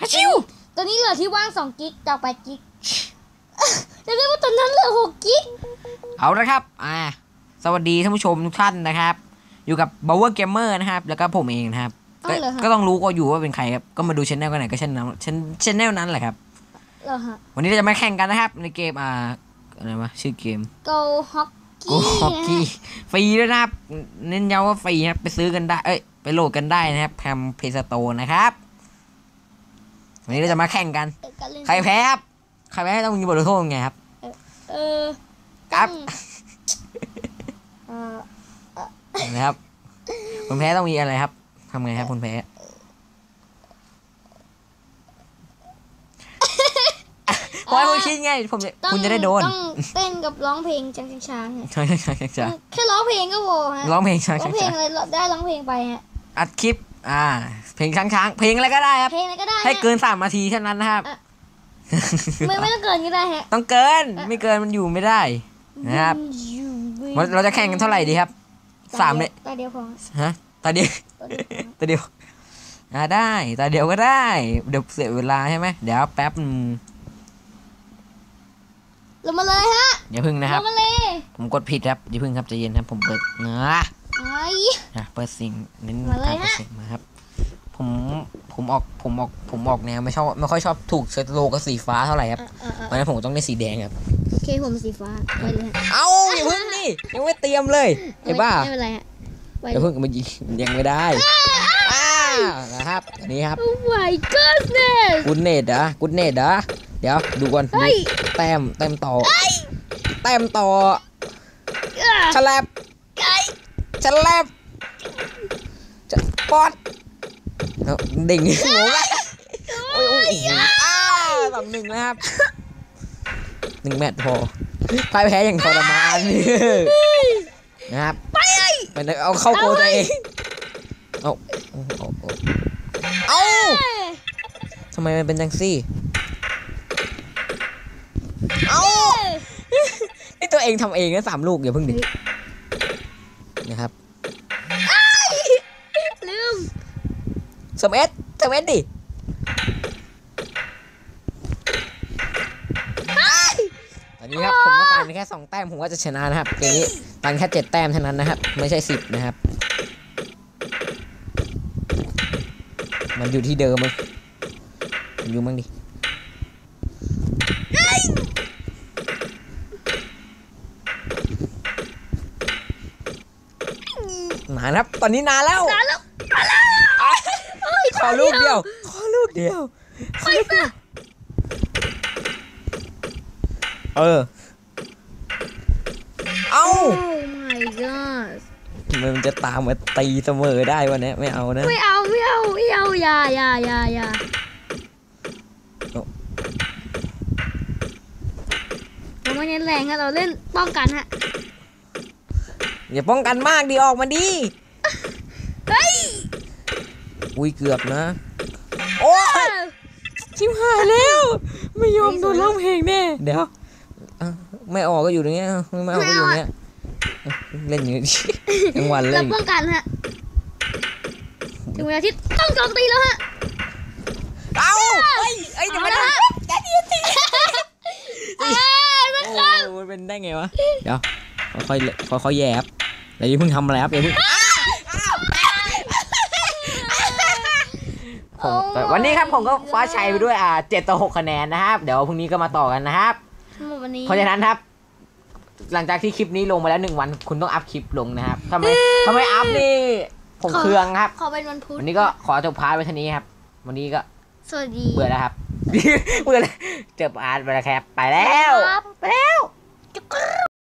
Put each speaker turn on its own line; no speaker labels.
ฮัชิว
ตอนนี้เหลือที่ว่าง2กิกจาก8กิกจะเรียกว่าตอนนั้นเหลือ6กิก
เอาละครับ อ่า สวัสดีท่านผู้ชมทุกท่านนะครับ อยู่กับ b o w e r Gamer นะครับ แล้วก็ผมเองนะครับ ก็
เอาเหรอครับ
ก็ต้องรู้ก็อยู่ว่าเป็นใครครับ ก็มาดูชแนลกันไหนก็ชแนลชแนลนั้นแหละครับ
เหรอฮะ
วันนี้เราจะมาแข่งกันนะครับ ในเกมอ่าอะไรวะชื่อเกม
Go Hockey
Go Hockey ฟรีด้วยนะครับ เน้นย้ำว่าฟรีนะครับไปซื้อกันได้ เอ้ยไปโหลดกันได้นะครับทำเพย์สโตนะครับ วันนี้เราจะมาแข่งกัน ใครแพ้ครับใครแพ้ต้องมีบทลงโทษไงครับ
เออ
ครับ
เออ
นะครับคนแพ้ต้องมีอะไรครับทำไงครับคนแพ้เพราะให้คุณคิดไงผมจะ
ต้อง
คุณจะได้โดน
ต้องเต้นกับร้องเพลงช้างช้างๆฮะ
ใช่ใช่ใช่ใช่
แค่ร้องเพลงก็พอฮะ
ร้องเพลงใช่
ร้อ
ใช่
งเพล
ใช่
งอะไรได้ร้องเพลงไปฮะ
อัดคลิป อ่า เพลงช้างช้างๆ เพลงอะไรก็ได้ครับ
เพลงอะไรก็ได้ฮะ
ให้เกินสามนาทีเท่านั้นนะครับ
อะไม่ไม่ต้องเกินก็ได้ฮะ
ต้องเกิน ไม่เกินมันอยู่ไม่ได้นะครับ เราเราจะแข่งกันเท่าไหร่ดีครับ สามเลย
ตาเดียวพอ
ฮะ ตาเดียว
ตาเดียวพอ
ตาเดียวอ่าได้ ตาเดียวก็ได้ เดี๋ยวเสียเวลาใช่ไหม เดี๋ยวแป๊บนึง
ลงมาเลยฮะ
อย่าพึ่งนะค
ล
รับ
งมาเลย
ผมกดผิดครับอย่าพึ่งครับใจเย็นครับ ผมเปิดเนื้อ
ไอ้
นะเปิดสิ่งเน้น
มาเลย
การเปิด
ฮะ
เสียงมาครับ ผมผมออกผมออกผมออกแนวไม่ชอบไม่ค่อยชอบถูกเซตโลกับสีฟ้าเท่าไหร่ครับ
อะอะ
เพราะฉะนั้นผมต้องได้สีแดงครับ
โอเคผมสีฟ้าไปเลยฮะ
เอ้าอย่าพึ่งนี่ยังไม่เตรียมเลยไอ้บ้า
ไม่เป็นไรฮะไป
อย่าพึ่งมันยิงยังไม่ได้อ้าวนะครับอันนี้ครับ
โอ้ my goodness
กุดเนตอะกุดเนตอะเดี๋ยวดูก่อน
เฮ้ย
แต้มแต้มต่อแต้มต่อ
อะ
ฉลับ ฉลับจะปอดเอาดิ่งงงอะโอ้ยโอ้ยอ้าวสองหนึ่งนะครับหนึ่งแมตช์พอพ่ายแพ้อย่างทรมานนะครับไปเลยเอาเข้าโกตัวเองเอาเอาเอาเอาเอาทำไมมันเป็นจังซี่เอานี่ตัวเองทำเองนะสามลูกอย่าเพิ่งดิ สมเอสสมเอสดิตอนนี้ครับผมต้องการแค่สองแต้มผมก็จะชนะนะครับเกมนี้ตันแค่เจ็ดแต้มเท่านั้นนะครับ ไม่ใช่สิบนะครับ มันอยู่ที่เดิมมั้งมันอยู่มั้งดินานครับ ตอนนี้นานแล้ว
นานแล้ว
ขอลูกเดียว ขอลูกเดียว
ไปซะ
เออ เอา
โอ้ my god
ทำไมมันจะตามมาตีเสมอได้วันนี้ไม่เอานะ
ไม่เอาไม่เอาไม่เอาอย่าอย่าอย่าอย่า
โอ้
เราไม่เน้นแรงฮะเราเล่นป้องกันฮะ
อย่าป้องกันมากดิออกมาดิ
เฮ้ย
อุ้ยเกือบนะ โอ้ยชิมหายแล้ว ไม่ยอมโดนร้องเพลงแน่เดี๋ยวอะไม่ออกก็อยู่ตรงเนี้ยไม่ออกก็อยู่ตรงเนี้ยเล่นอยู่ทั้งวัน
เรา
เล่น
ป้องกันฮะถึงเวลาที่ต้องโจมตีแล้วฮะ
เอาเอ้ยเอ้ยเดี๋ยวมัน
เอาละฮะเอ้ยมัน
โอ้มันเป็นได้ไงวะเดี๋ยวค่อยๆค่อยๆแย่ครับอย่าเพิ่งทำอะไรครับอย่าเพิ่ง ผมวันนี้ครับผมก็คว้าชัยไปด้วยอ่าเจ็ดต่อหกคะแนนนะครับ เดี๋ยวพรุ่งนี้ก็มาต่อกันนะครับ
วันนี้
เพราะฉะนั้นครับ หลังจากที่คลิปนี้ลงมาแล้วหนึ่งวัน คุณต้องอัพคลิปลงนะครับทำไมทำไมอัพนี่ผมเคืองครับ
ขอเป็นวันพุธ
วันนี้ก็ขอจบพาร์ทไว้เท่านี้ครับ วันนี้ก็
สวัสดี
เบื่อแล้วครับเบื่อแล้วเจอพาร์ทไปแล้วครับไปแล้ว
ครับ
ไปแล้ว